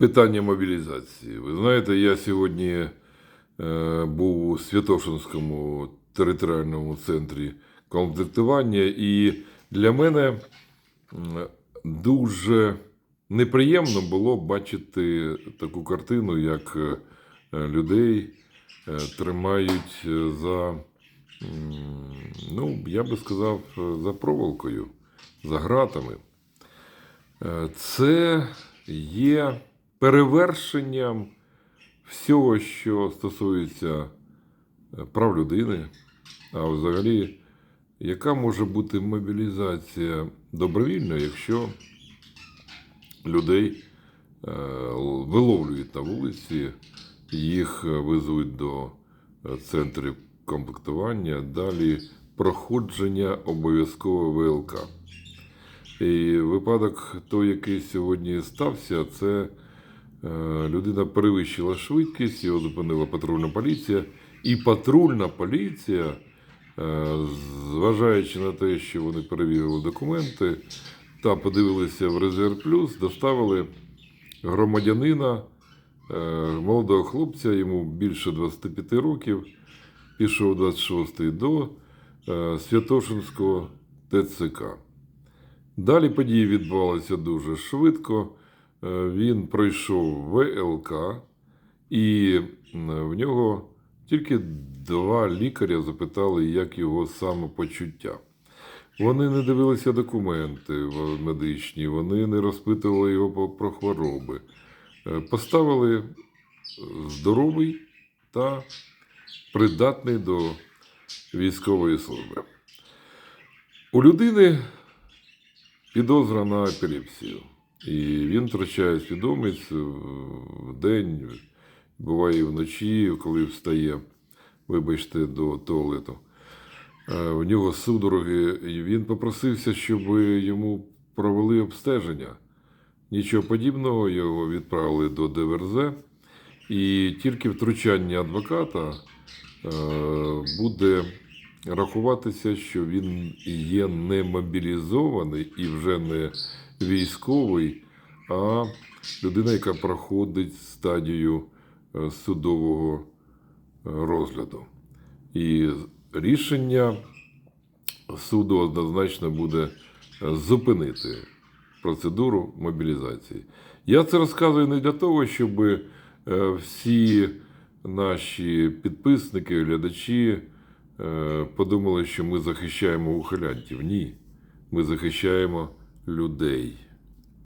Питання мобілізації. Ви знаєте, я сьогодні е, був у Святошинському територіальному центрі комплектування, і для мене дуже неприємно було бачити таку картину, як е, людей е, тримають за, ну, я би сказав, за проволокою, за гратами. Е, Це є перевершенням всього, що стосується е, прав людини, а взагалі, яка може бути мобілізація добровільна, якщо людей е, виловлюють на вулиці, їх е, везуть до центрів комплектування, далі проходження обов'язково ВЛК. І випадок той, який сьогодні стався, це людина перевищила швидкість, його зупинила патрульна поліція. І патрульна поліція, е, зважаючи на те, що вони перевірили документи та подивилися в резерв плюс, доставили громадянина, е, молодого хлопця, йому більше 25 років, пішов 26-й до е, Святошинського ТЦК. Далі події відбувалися дуже швидко. Е, Він пройшов ВЛК, і в нього тільки два лікаря запитали, як його самопочуття. Вони не дивилися документи медичні, вони не розпитували його про хвороби. Е, Поставили е, здоровий та придатний до військової служби. У людини підозра на епілепсію. І він втрачає свідомість в день, буває вночі, коли встає, вибачте, до туалету. Е, В нього судороги, і він попросився, щоб йому провели обстеження. Нічого подібного, його відправили до ДВРЗ, і тільки втручання адвоката е, буде рахуватися, що він є не мобілізований і вже не військовий, а людина, яка проходить стадію е, судового е, розгляду. І рішення суду однозначно буде е, зупинити процедуру мобілізації. Я це розказую не для того, щоб всі наші підписники, глядачі подумали, що ми захищаємо ухилянтів. Ні, ми захищаємо людей.